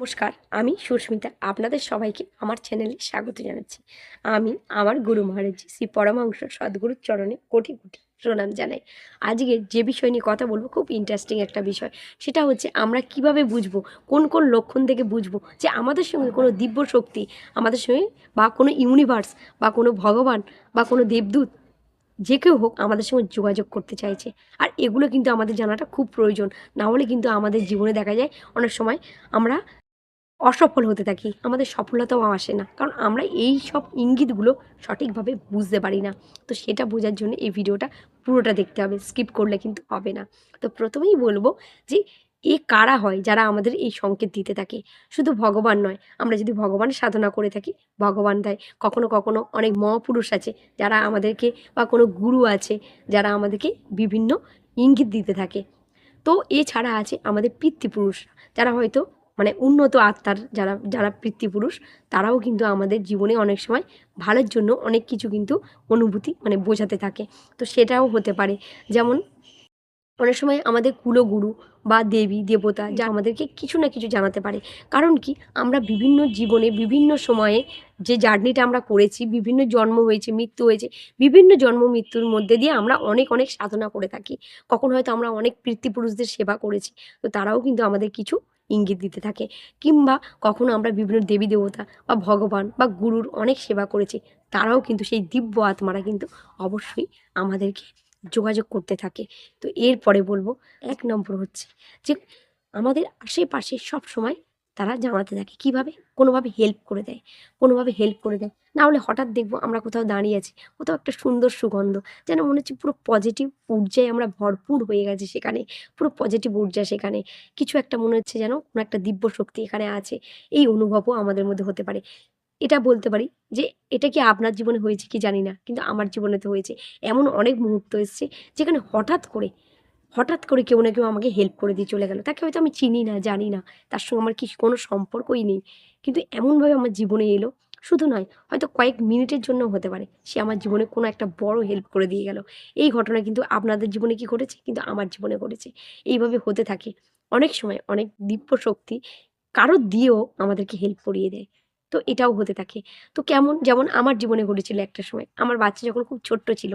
নমস্কার, আমি সুস্মিতা। আপনাদের সবাইকে আমার চ্যানেলে স্বাগত জানাচ্ছি। আমি আমার গুরু মহারাজ শ্রী পরমাংশ সদ্গুরুর চরণে কোটি কোটি প্রণাম জানাই। আজকে যে বিষয় নিয়ে কথা বলব, খুব ইন্টারেস্টিং একটা বিষয়। সেটা হচ্ছে, আমরা কীভাবে বুঝব, কোন কোন লক্ষণ থেকে বুঝব যে আমাদের সঙ্গে কোনো দিব্য শক্তি, আমাদের সঙ্গে বা কোনো ইউনিভার্স বা কোনো ভগবান বা কোনো দেবদূত, যে কেউ হোক আমাদের সঙ্গে যোগাযোগ করতে চাইছে। আর এগুলো কিন্তু আমাদের জানাটা খুব প্রয়োজন। না হলে কিন্তু আমাদের জীবনে দেখা যায়, অনেক সময় আমরা অসফল হতে থাকি। আমাদের সফলতাও আসে না। কারণ আমরা এই সব ইঙ্গিতগুলো সঠিকভাবে বুঝতে পারি না। তো সেটা বোঝার জন্য এই ভিডিওটা পুরোটা দেখতে হবে। স্কিপ করলে কিন্তু হবে না। তো প্রথমেই বলব যে, এ কারা হয় যারা আমাদের এই সংকেত দিতে থাকে? শুধু ভগবান নয়। আমরা যদি ভগবান সাধনা করে থাকি, ভগবান দেয় কখনো কখনো অনেক মহাপুরুষ আছে যারা আমাদেরকে বা কোনো গুরু আছে যারা আমাদেরকে বিভিন্ন ইঙ্গিত দিতে থাকে। তো এছাড়া আছে আমাদের পিতৃপুরুষ যারা হয়তো মানে উন্নত আত্মার যারা যারা পিতৃপুরুষ, তারাও কিন্তু আমাদের জীবনে অনেক সময় ভালোর জন্য অনেক কিছু কিন্তু অনুভূতি মানে বোঝাতে থাকে। তো সেটাও হতে পারে। যেমন অনেক সময় আমাদের কুলগুরু বা দেবী, দেবতা যা আমাদেরকে কিছু না কিছু জানাতে পারে। কারণ কি? আমরা বিভিন্ন জীবনে বিভিন্ন সময়ে যে জার্নিটা আমরা করেছি, বিভিন্ন জন্ম হয়েছে, মৃত্যু হয়েছে, বিভিন্ন জন্ম মৃত্যুর মধ্যে দিয়ে আমরা অনেক অনেক সাধনা করে থাকি। কখন হয়তো আমরা অনেক পিতৃপুরুষদের সেবা করেছি, তো তারাও কিন্তু আমাদের কিছু ইঙ্গিত দিতে থাকে। কিংবা কখনো আমরা বিভিন্ন দেবী দেবতা বা ভগবান বা গুরুর অনেক সেবা করেছি, তারাও কিন্তু সেই দিব্য আত্মারা কিন্তু অবশ্যই আমাদেরকে যোগাযোগ করতে থাকে। তো এরপরে বলব, এক নম্বর হচ্ছে যে আমাদের আশেপাশে সব সময় তারা জানাতে থাকে কীভাবে কোনোভাবে হেল্প করে দেয়, কোনোভাবে হেল্প করে দেয়। না হলে হঠাৎ দেখব আমরা কোথাও দাঁড়িয়ে আছি, কোথাও একটা সুন্দর সুগন্ধ, যেন মনে হচ্ছে পুরো পজিটিভ ঊর্জায় আমরা ভরপুর হয়ে গেছি সেখানে, পুরো পজিটিভ ঊর্জা সেখানে। কিছু একটা মনে হচ্ছে যেন কোনো একটা দিব্য শক্তি এখানে আছে, এই অনুভবও আমাদের মধ্যে হতে পারে। এটা বলতে পারি যে এটা কি আপনার জীবনে হয়েছে কি জানি না, কিন্তু আমার জীবনে তো হয়েছে। এমন অনেক মুহূর্ত এসছে যেখানে হঠাৎ করে হঠাৎ করে কেউ না কেউ আমাকে হেল্প করে দিয়ে চলে গেল। তাকে হয়তো আমি চিনি না, জানি না, তার সঙ্গে আমার কি কোনো সম্পর্কই নেই। কিন্তু এমনভাবে আমার জীবনে এলো, শুধু নয়, হয়তো কয়েক মিনিটের জন্য হতে পারে, সে আমার জীবনে কোনো একটা বড় হেল্প করে দিয়ে গেল। এই ঘটনা কিন্তু আপনাদের জীবনে কি ঘটেছে? কিন্তু আমার জীবনে ঘটেছে। এইভাবে হতে থাকে। অনেক সময় অনেক দিব্য শক্তি কারও দিয়েও আমাদেরকে হেল্প করিয়ে দেয়। তো এটাও হতে থাকে। তো কেমন, যেমন আমার জীবনে ঘটেছিল একটা সময়, আমার বাচ্চা যখন খুব ছোট্ট ছিল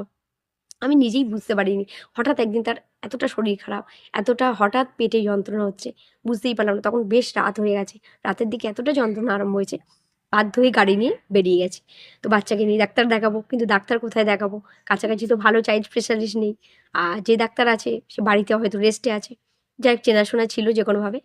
আমি নিজেই বুঝতে পারিনি। হঠাৎ একদিন তার এতটা শরীর খারাপ, এতটা হঠাৎ পেটে যন্ত্রণা হচ্ছে, বুঝতেই পারলাম না। তখন বেশ রাত হয়ে গেছে। রাতের দিকে এতটা যন্ত্রণা আরম্ভ হয়েছে, বাধ্য হয়ে গাড়ি নিয়ে বেরিয়ে গেছি। তো বাচ্চাকে নিয়ে ডাক্তার দেখাবো, কিন্তু ডাক্তার কোথায় দেখাবো? কাছাকাছি তো ভালো চাইল্ড স্পেশালিস্ট নেই। আর যে ডাক্তার আছে, সে বাড়িতে হয়তো রেস্টে আছে। যাই চেনাশোনা ছিল যে কোনোভাবে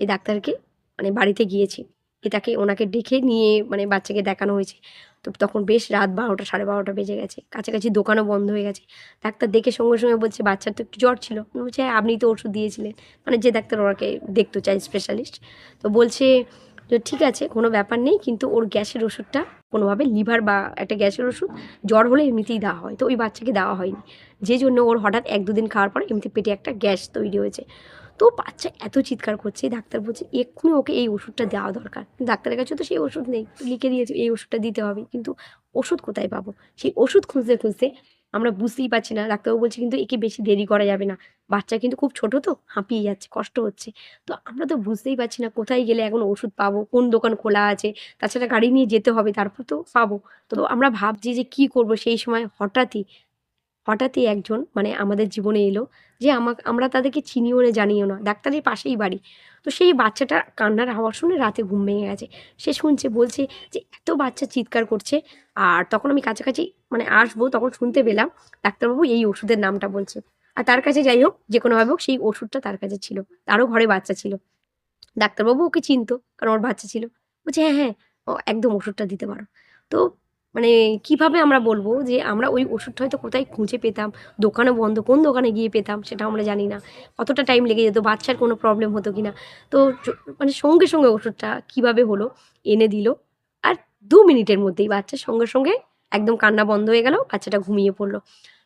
সেই ডাক্তারকে মানে বাড়িতে গিয়েছি। তাকে ওনাকে ডেকে নিয়ে মানে বাচ্চাকে দেখানো হয়েছে। তো তখন বেশ রাত বারোটা, সাড়ে বারোটা বেজে গেছে। কাছাকাছি দোকানও বন্ধ হয়ে গেছে। ডাক্তার দেখে সঙ্গে সঙ্গে বলছে, বাচ্চার তো একটু জ্বর ছিল। বলছে হ্যাঁ আপনি তো ওষুধ দিয়েছিলেন। মানে যে ডাক্তার ওনাকে দেখতে, চাই স্পেশালিস্ট তো বলছে যে, ঠিক আছে, কোনো ব্যাপার নেই, কিন্তু ওর গ্যাসের ওষুধটা কোনোভাবে লিভার বা একটা গ্যাসের ওষুধ জ্বর হলে এমনিতেই দেওয়া হয়। তো ওই বাচ্চাকে দেওয়া হয়নি। যে জন্য ওর হঠাৎ এক দুদিন খাওয়ার পর এমনি পেটে একটা গ্যাস তৈরি হয়েছে। তো বাচ্চা এত চিৎকার করছে ডাক্তার বলছে, এক্ষুনি ওকে এই ওষুধটা দেওয়া দরকার। ডাক্তারের কাছে তো সেই ওষুধ নেই, লিখে দিয়েছে, এই ওষুধটা দিতে হবে। কিন্তু ওষুধ কোথায় পাবো? সেই ওষুধ খুঁজতে খুঁজতে আমরা বুঝতেই পারছি না। ডাক্তারবাবু বলছে, কিন্তু একে বেশি দেরি করা যাবে না। বাচ্চা কিন্তু খুব ছোট তো, হাঁপিয়ে যাচ্ছে, কষ্ট হচ্ছে। তো আমরা তো বুঝতেই পারছি না কোথায় গেলে এখন ওষুধ পাবো, কোন দোকান খোলা আছে, তাছাড়া গাড়ি নিয়ে যেতে হবে, তারপর তো পাবো। তো আমরা ভাবছি যে কি করব সেই সময় হঠাৎই হঠাৎই একজন মানে আমাদের জীবনে এলো যে আমাকে, আমরা তাদেরকে চিনিও না, জানিও না। ডাক্তারের পাশেই বাড়ি। তো সেই বাচ্চাটার কান্নার আওয়াজ শুনে রাতে ঘুম ভেঙে গেছে। সে শুনছে, বলছে যে এত বাচ্চা চিৎকার করছে। আর তখন আমি কাছাকাছি মানে আসব, তখন শুনতে পেলাম ডাক্তারবাবু এই ওষুধের নামটা বলছে। আর তার কাছে যাই হোক, যে কোনোভাবে হোক, সেই ওষুধটা তার কাছে ছিল। তারও ঘরে বাচ্চা ছিল। ডাক্তারবাবু ওকে চিনতো, কারণ ওর বাচ্চা ছিল। বলছে হ্যাঁ হ্যাঁ ও একদম ওষুধটা দিতে পারো। তো মানে কীভাবে আমরা বলব যে আমরা ওই ওষুধটা হয়তো কোথায় খুঁজে পেতাম? দোকানে বন্ধ, কোন দোকানে গিয়ে পেতাম? সেটা আমরা জানি না। কতটা টাইম লেগে যেত? বাচ্চার কোনো প্রবলেম হতো কি না তো মানে সঙ্গে সঙ্গে ওষুধটা কীভাবে হলো? এনে দিল। আর দু মিনিটের মধ্যেই বাচ্চার সঙ্গে সঙ্গে একদম কান্না বন্ধ হয়ে গেল, বাচ্চাটা ঘুমিয়ে পড়ল।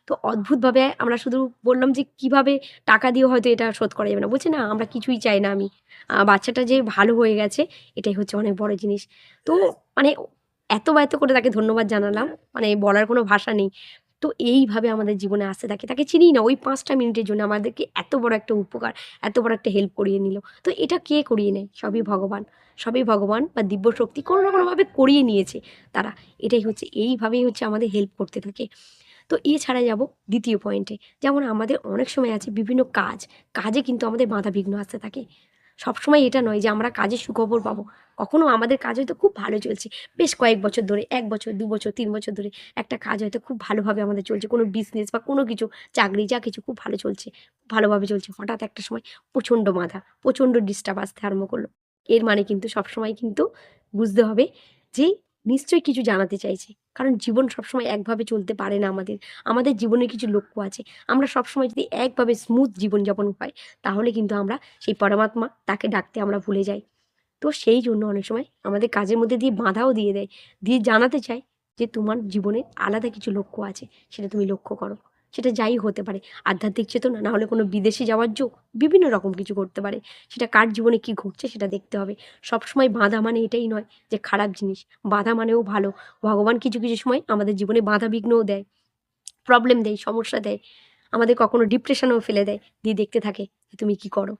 তো অদ্ভুতভাবে আমরা শুধু বললাম যে কীভাবে টাকা দিয়ে হয়তো এটা শোধ করা যাবে না। বলছে, না, আমরা কিছুই চাই না আমি। বাচ্চাটা যে ভালো হয়ে গেছে, এটাই হচ্ছে অনেক বড় জিনিস। তো মানে এত এত করে তাকে ধন্যবাদ জানালাম মানে বলার কোনো ভাষা নেই। তো এইভাবে আমাদের জীবনে আসতে থাকে তাকে চিনি না, ওই পাঁচটা মিনিটের জন্য আমাদেরকে এত বড় একটা উপকার, এত বড় একটা হেল্প করিয়ে নিল। তো এটা কে করিয়ে নেয়? সবই ভগবান। সবই ভগবান বা দিব্য শক্তি কোনো না কোনোভাবে করিয়ে নিয়েছে তারা। এটাই হচ্ছে, এইভাবেই হচ্ছে আমাদের হেল্প করতে থাকে। তো এছাড়া যাব দ্বিতীয় পয়েন্টে যেমন আমাদের অনেক সময় আছে বিভিন্ন কাজ, কাজে কিন্তু আমাদের বাধা বিঘ্ন আসতে থাকে। সবসময় এটা নয় যে আমরা কাজে সুখবর পাবো। কখনো আমাদের কাজ হয়তো খুব ভালো চলছে। বেশ কয়েক বছর ধরে, এক বছর, দু বছর, তিন বছর ধরে একটা কাজ হয়তো খুব ভালোভাবে আমাদের চলছে। কোনো বিজনেস বা কোনো কিছু, চাকরি যা কিছু খুব ভালো চলছে, ভালোভাবে চলছে। হঠাৎ একটা সময় প্রচণ্ড মাথা প্রচণ্ড ডিস্টার্ব আসতে আরম্ভ করল। এর মানে কিন্তু সবসময় কিন্তু বুঝতে হবে যে নিশ্চয়ই কিছু জানাতে চাইছে। কারণ জীবন সবসময় একভাবে চলতে পারে না আমাদের। আমাদের জীবনের কিছু লক্ষ্য আছে। আমরা সবসময় যদি একভাবে স্মুথ জীবনযাপন হয় তাহলে কিন্তু আমরা সেই পরমাত্মা তাকে ডাকতে আমরা ভুলে যাই। তো সেই জন্য অনেক সময় আমাদের কাজের মধ্যে দিয়ে বাঁধাও দিয়ে দেয়। দিয়ে জানাতে চায় যে তোমার জীবনে আলাদা কিছু লক্ষ্য আছে, সেটা তুমি লক্ষ্য করো। সেটা যাই হতে পারে। আধ্যাত্মিক চেতনা, না হলে কোনো বিদেশে যাওয়ার যোগ, বিভিন্ন রকম কিছু করতে পারে। সেটা কার জীবনে কি ঘটছে সেটা দেখতে হবে। সবসময় বাধা মানে এটাই নয় যে খারাপ জিনিস। বাধা মানেও ভালো। ভগবান কিছু কিছু সময় আমাদের জীবনে বাধা বিঘ্নও দেয় প্রবলেম দেয়, সমস্যা দেয়। আমাদের কখনো ডিপ্রেশনেও ফেলে দেয়। দিয়ে দেখতে থাকে তুমি কি করো।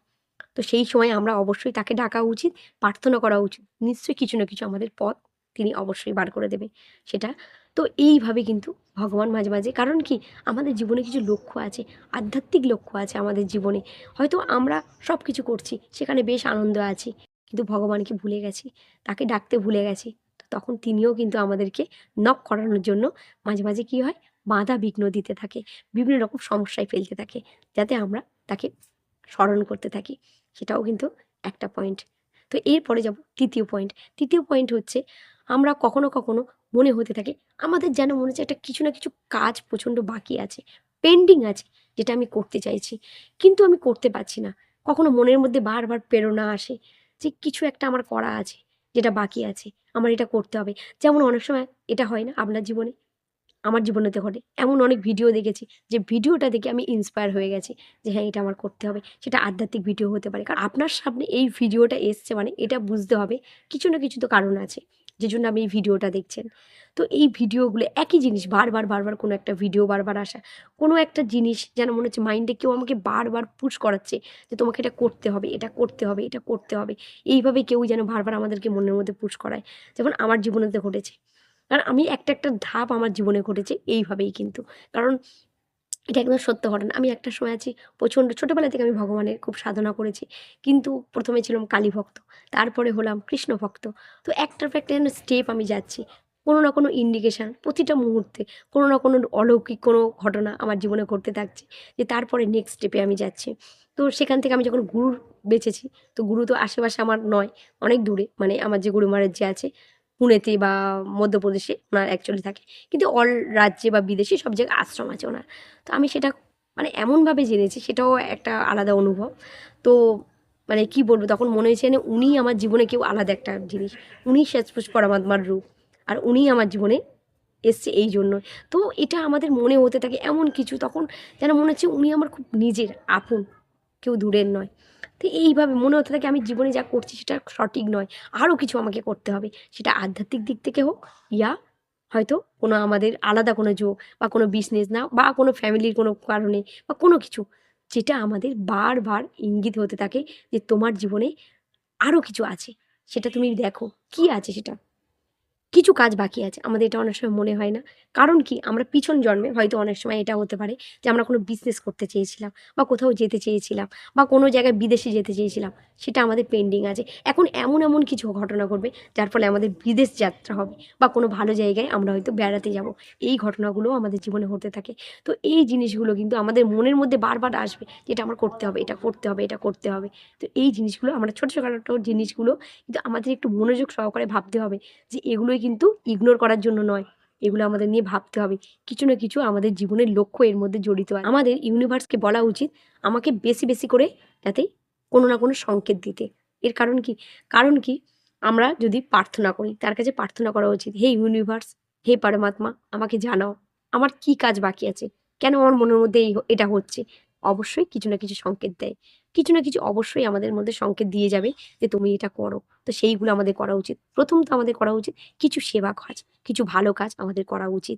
তো সেই সময় আমরা অবশ্যই তাকে ডাকা উচিত, প্রার্থনা করা উচিত। নিশ্চয়ই কিছু না কিছু আমাদের পথ তিনি অবশ্যই বার করে দেবে সেটা। তো এইভাবে কিন্তু ভগবান মাঝে মাঝে, কারণ কি? আমাদের জীবনে কিছু লক্ষ্য আছে, আধ্যাত্মিক লক্ষ্য আছে আমাদের জীবনে। হয়তো আমরা সব কিছু করছি, সেখানে বেশ আনন্দ আছি, কিন্তু ভগবানকে ভুলে গেছি, তাকে ডাকতে ভুলে গেছি তখন তিনিও কিন্তু আমাদেরকে নক করানোর জন্য মাঝে মাঝে কী হয়? বাধা বিঘ্ন দিতে থাকে, বিভিন্ন রকম সমস্যায় ফেলতে থাকে, যাতে আমরা তাকে স্মরণ করতে থাকি। সেটাও কিন্তু একটা পয়েন্ট তো এরপরে যাব, তৃতীয় পয়েন্ট তৃতীয় পয়েন্ট হচ্ছে, আমরা কখনো কখনো মনে হতে থাকে। আমাদের যেন মনে হচ্ছে একটা কিছু না কিছু কাজ প্রচণ্ড বাকি আছে পেন্ডিং আছে, যেটা আমি করতে চাইছি। কিন্তু আমি করতে পারছি না। কখনো মনের মধ্যে বারবার প্রেরণা আসে যে কিছু একটা আমার করা আছে, যেটা বাকি আছে, আমার এটা করতে হবে। যেমন অনেক সময় এটা হয় না আপনার জীবনে, আমার জীবনেতে ঘটে। এমন অনেক ভিডিও দেখেছি যে ভিডিওটা দেখে আমি ইন্সপায়ার হয়ে গেছি যে হ্যাঁ এটা আমার করতে হবে। সেটা আধ্যাত্মিক ভিডিও হতে পারে। কারণ আপনার সামনে এই ভিডিওটা এসছে মানে এটা বুঝতে হবে, কিছু না কিছু তো কারণ আছে। যে জন্য আপনি এই ভিডিওটা দেখছেন। তো এই ভিডিওগুলো একই জিনিস বারবার বারবার কোনো একটা ভিডিও বারবার আসা, কোনো একটা জিনিস যেন মনে হচ্ছে মাইন্ডে কেউ আমাকে বারবার পুশ করাচ্ছে যে তোমাকে এটা করতে হবে, এটা করতে হবে, এটা করতে হবে। এইভাবে কেউ যেন বারবার আমাদেরকে মনের মধ্যে পুশ করায়। যেমন আমার জীবনেতে ঘটেছে। কারণ আমি একটা একটা ধাপ আমার জীবনে ঘটেছে এইভাবেই কিন্তু। কারণ এটা একদম সত্য ঘটনা। আমি একটা সময় আছি, প্রচণ্ড ছোটোবেলা থেকে আমি ভগবানের খুব সাধনা করেছি। কিন্তু প্রথমে ছিলাম কালী ভক্ত, তারপরে হলাম কৃষ্ণ ভক্ত। তো একটার পর একটা স্টেপ আমি যাচ্ছি। কোনো না কোনো ইন্ডিকেশান প্রতিটা মুহূর্তে, কোনো না কোনো অলৌকিক কোনো ঘটনা আমার জীবনে ঘটতে থাকছে যে তারপরে নেক্সট স্টেপে আমি যাচ্ছি। তো সেখান থেকে আমি যখন গুরুর বেঁচেছি তো গুরু তো আশেপাশে আমার নয়, অনেক দূরে। মানে আমার যে গুরু মহারাজ যে আছে পুনেতে বা মধ্যপ্রদেশে ওনার অ্যাকচুয়ালি থাকে। কিন্তু অল রাজ্যে বা বিদেশে সব জায়গায় আশ্রম আছে ওনার। তো আমি সেটা মানে এমনভাবে জেনেছি, সেটাও একটা আলাদা অনুভব। তো মানে কি বলব, তখন মনে হয়েছে যে উনি আমার জীবনে কেউ আলাদা একটা জিনিস। উনি শেষপুষ পরমাত্মার রূপ আর উনি আমার জীবনে এসছে এই জন্য তো এটা আমাদের মনে হতে থাকে এমন কিছু, তখন যেন মনে হচ্ছে উনি আমার খুব নিজের, আপন, কেউ দূরের নয়। তো এইভাবে মনে হতে থাকে আমি জীবনে যা করছি সেটা সঠিক নয়। আরও কিছু আমাকে করতে হবে। সেটা আধ্যাত্মিক দিক থেকে হোক ইয়া, হয়তো কোনো আমাদের আলাদা কোনো যোগ বা কোনো বিজনেস না বা কোনো ফ্যামিলির কোনো কারণে বা কোনো কিছু। যেটা আমাদের বারবার ইঙ্গিত হতে থাকে যে তোমার জীবনে আরও কিছু আছে। সেটা তুমি দেখো। কি আছে সেটা? কিছু কাজ বাকি আছে। আমাদের এটা অনেক সময় মনে হয় না। কারণ কি? আমরা পিছন জন্মে হয়তো অনেক সময় এটা হতে পারে যে আমরা কোনো বিজনেস করতে চেয়েছিলাম বা কোথাও যেতে চেয়েছিলাম বা কোনো জায়গায় বিদেশে যেতে চেয়েছিলাম, সেটা আমাদের পেন্ডিং আছে। এখন এমন এমন কিছু ঘটনা ঘটবে যার ফলে আমাদের বিদেশ যাত্রা হবে বা কোনো ভালো জায়গায় আমরা হয়তো বেড়াতে যাব। এই ঘটনাগুলো আমাদের জীবনে হতে থাকে। তো এই জিনিসগুলো কিন্তু আমাদের মনের মধ্যে বারবার আসবে যে এটা আমার করতে হবে, এটা করতে হবে, এটা করতে হবে। তো এই জিনিসগুলো আমরা ছোটো ছোটো জিনিসগুলো কিন্তু আমাদের একটু মনোযোগ সহকারে ভাবতে হবে যে এগুলোই কিন্তু ইগনোর করার জন্য নয়। এগুলো আমাদের নিয়ে ভাবতে হবে। কিছু না কিছু আমাদের জীবনের লক্ষ্য এর মধ্যে জড়িত হয় আমাদের ইউনিভার্সকে বলা উচিত আমাকে বেশি বেশি করে যাতে কোনো না কোনো সংকেত দিতে। এর কারণ কি? কারণ কি? আমরা যদি প্রার্থনা করি, তার কাছে প্রার্থনা করা উচিত, হে ইউনিভার্স হে পরমাত্মা, আমাকে জানাও, আমার কি কাজ বাকি আছে? কেন আমার মনের মধ্যে এটা হচ্ছে? অবশ্যই কিছু না কিছু সংকেত দেয়। কিছু না কিছু অবশ্যই আমাদের মধ্যে সংকেত দিয়ে যাবে যে, তুমি এটা করো। তো সেইগুলো আমাদের করা উচিত। প্রথম তো আমাদের করা উচিত কিছু সেবা কাজ, কিছু ভালো কাজ আমাদের করা উচিত।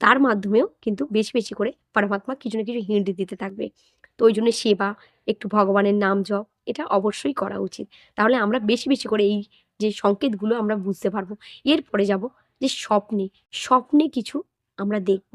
তার মাধ্যমেও কিন্তু বেশি বেশি করে পরমাত্মা কিছু না কিছু হিন্ট দিতে থাকবে। তো ওই জন্য সেবা, একটু ভগবানের নাম জপ, এটা অবশ্যই করা উচিত। তাহলে আমরা বেশি বেশি করে এই যে সংকেতগুলো আমরা বুঝতে পারব। এরপরে যাব যে স্বপ্নে স্বপ্নে কিছু আমরা দেখব।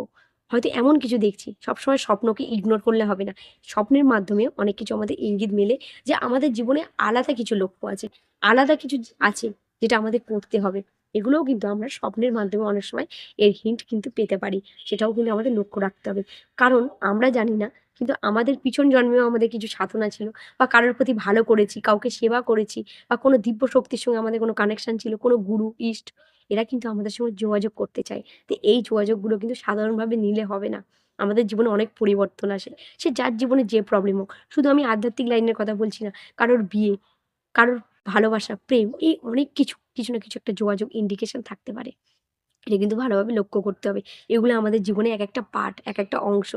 হয়তো এমন কিছু দেখছি, সবসময় স্বপ্নকে ইগনোর করলে হবে না। স্বপ্নের মাধ্যমে অনেক কিছু আমাদের ইঙ্গিত মেলে যে আমাদের জীবনে আলাদা কিছু লক্ষ্য আছে, আলাদা কিছু আছে যেটা আমাদের করতে হবে। এগুলোও কিন্তু আমরা স্বপ্নের মাধ্যমে অনেক সময় এর হিন্ট কিন্তু পেতে পারি, সেটাও কিন্তু আমাদের লক্ষ্য রাখতে হবে। কারণ আমরা জানি না কিন্তু আমাদের পিছন জন্মেও আমাদের কিছু সাধনা ছিল বা কারোর প্রতি ভালো করেছি, কাউকে সেবা করেছি বা কোনো দিব্য শক্তির সঙ্গে আমাদের কোনো কানেকশন ছিল, কোনো গুরু, ইষ্ট, এরা কিন্তু আমাদের সঙ্গে যোগাযোগ করতে চায়। তো এই যোগাযোগগুলো কিন্তু সাধারণভাবে নিলে হবে না। আমাদের জীবনে অনেক পরিবর্তন আসে। সে যার জীবনে যে প্রবলেম হোক, শুধু আমি আধ্যাত্মিক লাইনের কথা বলছি না, কারোর বিয়ে, কারোর ভালোবাসা, প্রেম, এই অনেক কিছু কিছু না কিছু একটা যোগাযোগ ইন্ডিকেশন থাকতে পারে। এটা কিন্তু ভালোভাবে লক্ষ্য করতে হবে। এগুলো আমাদের জীবনে এক একটা পার্ট এক একটা অংশ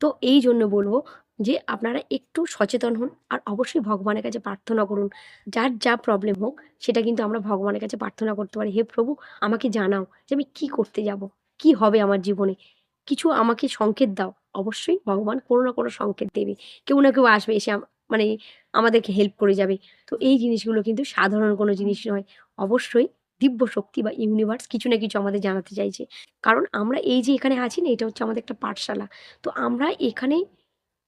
তো এই জন্য বলব যে আপনারা একটু সচেতন হন আর অবশ্যই ভগবানের কাছে প্রার্থনা করুন। যার যা প্রবলেম হোক, সেটা কিন্তু আমরা ভগবানের কাছে প্রার্থনা করতে পারি। হে প্রভু, আমাকে জানাও যে আমি কী করতে যাব, কি হবে আমার জীবনে। কিছু আমাকে সংকেত দাও। অবশ্যই ভগবান কোনো না কোনো সংকেত দেবে। কেউ না কেউ আসবে, এসে মানে আমাদেরকে হেল্প করে যাবে। তো এই জিনিসগুলো কিন্তু সাধারণ কোনো জিনিস নয়। অবশ্যই দিব্য শক্তি বা ইউনিভার্স কিছু না কিছু আমাদের জানাতে চাইছে। কারণ আমরা এই যে এখানে আছি না, এটা হচ্ছে আমাদের একটা পাঠশালা। তো আমরা এখানে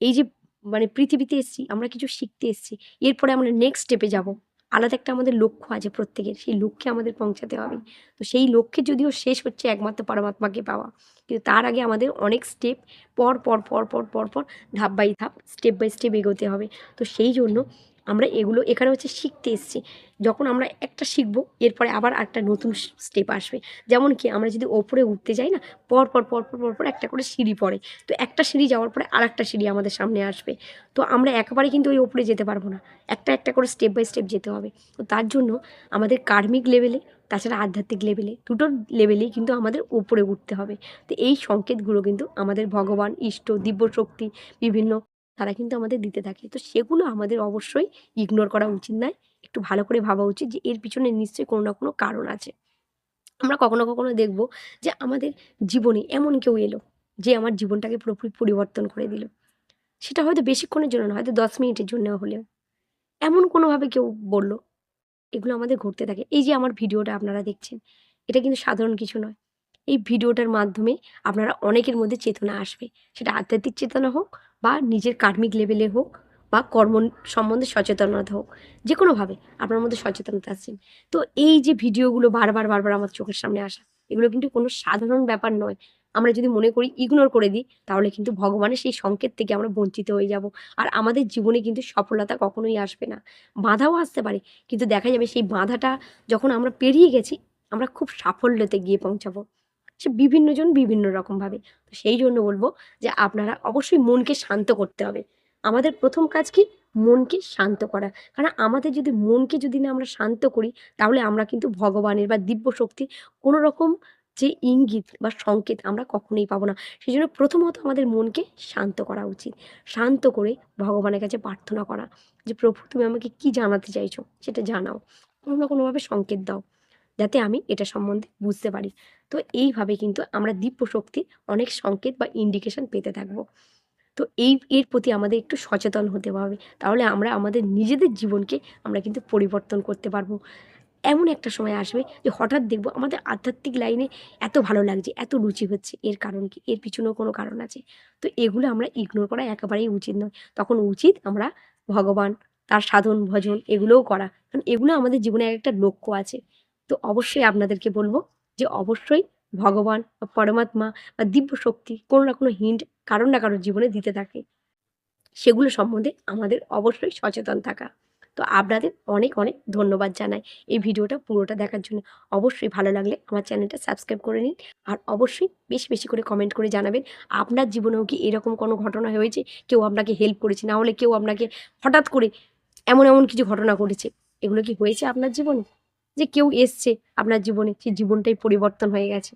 এই যে মানে পৃথিবীতে এসেছি, আমরা কিছু শিখতে এসেছি, এরপরে আমরা নেক্সট স্টেপে যাব। আলাদা একটা আমাদের লক্ষ্য আছে প্রত্যেকের, সেই লক্ষ্যে আমাদের পৌঁছাতে হবে। তো সেই লক্ষ্যে যদিও শেষ হচ্ছে একমাত্র পরমাত্মাকে পাওয়া, কিন্তু তার আগে আমাদের অনেক স্টেপ পর পর পর পর পর পর ধাপ বাই ধাপ স্টেপ বাই স্টেপ এগোতে হবে। তো সেই জন্য আমরা এগুলো এখানে হচ্ছে শিখতে এসেছি। যখন আমরা একটা শিখব, এরপরে আবার একটা নতুন স্টেপ আসবে। যেমন কি, আমরা যদি ওপরে উঠতে যাই না, পর পর পর পর পর পর একটা করে সিঁড়ি পড়ে। তো একটা সিঁড়ি যাওয়ার পরে আর একটা সিঁড়ি আমাদের সামনে আসবে। তো আমরা একবারে কিন্তু ওই ওপরে যেতে পারব না। একটা একটা করে স্টেপ বাই স্টেপ যেতে হবে। তো তার জন্য আমাদের কার্মিক লেভেলে তাছাড়া আধ্যাত্মিক লেভেলে দুটো লেভেলেই কিন্তু আমাদের উপরে উঠতে হবে। তো এই সংকেতগুলো কিন্তু আমাদের ভগবান, ইষ্ট দিব্য শক্তি বিভিন্ন তারা কিন্তু আমাদের দিতে থাকে। তো সেগুলো আমাদের অবশ্যই ইগনোর করা উচিত নয়। একটু ভালো করে ভাবা উচিত যে এর পিছনে নিশ্চয়ই কোনো না কোনো কারণ আছে। আমরা কখনো কখনো দেখব যে আমাদের জীবনে এমন কেউ এলো যে আমার জীবনটাকে পুরোপুরি পরিবর্তন করে দিল। সেটা হয়তো বেশিক্ষণের জন্য না হয়তো দশ মিনিটের জন্য হলেও। এমন কোনোভাবে কেউ বলল, এগুলো আমাদের ঘটতে থাকে। এই যে আমার ভিডিওটা আপনারা দেখছেন, এটা কিন্তু সাধারণ কিছু নয়। এই ভিডিওটার মাধ্যমে আপনারা অনেকের মধ্যে চেতনা আসবে। সেটা আধ্যাত্মিক চেতনা হোক বা নিজের কার্মিক লেভেলে হোক বা কর্ম সম্বন্ধে সচেতনতা হোক যে কোনোভাবে আপনার মধ্যে সচেতনতা আসছেন তো এই যে ভিডিওগুলো বারবার বারবার আমার চোখের সামনে আসা, এগুলো কিন্তু কোনো সাধারণ ব্যাপার নয়। আমরা যদি মনে করি ইগনোর করে দিই, তাহলে কিন্তু ভগবানের সেই সংকেত থেকে আমরা বঞ্চিত হয়ে যাব। আর আমাদের জীবনে কিন্তু সফলতা কখনোই আসবে না। বাধাও আসতে পারে, কিন্তু দেখা যাবে সেই বাধাটা যখন আমরা পেরিয়ে গেছি, আমরা খুব সাফল্যতে গিয়ে পৌঁছাবো। সে বিভিন্নজন বিভিন্ন রকমভাবে। তো সেই জন্য বলব যে আপনারা অবশ্যই মনকে শান্ত করতে হবে। আমাদের প্রথম কাজ কি? মনকে শান্ত করা। কারণ আমাদের যদি মনকে যদি না আমরা শান্ত করি, তাহলে আমরা কিন্তু ভগবানের বা দিব্য শক্তির কোনো রকম যে ইঙ্গিত বা সংকেত আমরা কখনোই পাবো না। সেই জন্য প্রথমত আমাদের মনকে শান্ত করা উচিত। শান্ত করে ভগবানের কাছে প্রার্থনা করা যে, প্রভু, তুমি আমাকে কি জানাতে চাইছো সেটা জানাও। কোনো না কোনোভাবে সংকেত দাও। যাতে আমি এটা সম্বন্ধে বুঝতে পারি। তো এইভাবে কিন্তু আমরা দিব্য শক্তির অনেক সংকেত বা ইন্ডিকেশন পেতে থাকব। তো এই, এর প্রতি আমাদের একটু সচেতন হতে হবে। তাহলে আমরা আমাদের নিজেদের জীবনকে আমরা কিন্তু পরিবর্তন করতে পারব। এমন একটা সময় আসবে যে হঠাৎ দেখব আমাদের আধ্যাত্মিক লাইনে এত ভালো লাগছে, এত রুচি হচ্ছে। এর কারণ কি? এর পিছনেও কোনো কারণ আছে। তো এগুলো আমরা ইগনোর করা একেবারেই উচিত নয়। তখন উচিত আমরা ভগবান, তার সাধন, ভজন এগুলোও করা। কারণ এগুলো আমাদের জীবনে এক একটা লক্ষ্য আছে। তো অবশ্যই আপনাদেরকে বলব যে অবশ্যই ভগবান বা পরমাত্মা বা দিব্য শক্তি কোনো না কোনো হিন্ট কারণ না কারোর জীবনে দিতে থাকে। সেগুলো সম্বন্ধে আমাদের অবশ্যই সচেতন থাকা। তো আপনাদের অনেক অনেক ধন্যবাদ জানাই এই ভিডিওটা পুরোটা দেখার জন্য। অবশ্যই ভালো লাগলে আমার চ্যানেলটা সাবস্ক্রাইব করে নিন আর অবশ্যই বেশি বেশি করে কমেন্ট করে জানাবেন, আপনার জীবনেও কি এরকম কোনো ঘটনা হয়েছে? কেউ আপনাকে হেল্প করেছে, না হলে কেউ আপনাকে হঠাৎ করে এমন এমন কিছু ঘটনা ঘটেছে। এগুলো কি হয়েছে আপনার জীবনে? যে কেউ এসছে আপনার জীবনে, সেই জীবনটাই পরিবর্তন হয়ে গেছে।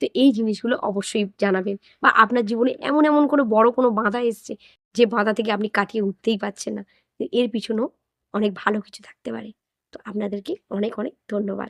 তো এই জিনিসগুলো অবশ্যই জানাবেন। বা আপনার জীবনে এমন এমন কোনো বড় কোনো বাধা এসছে যে বাধা থেকে আপনি কাটিয়ে উঠতেই পারছেন না। এর পিছনেও অনেক ভালো কিছু থাকতে পারে। তো আপনাদেরকে অনেক অনেক ধন্যবাদ।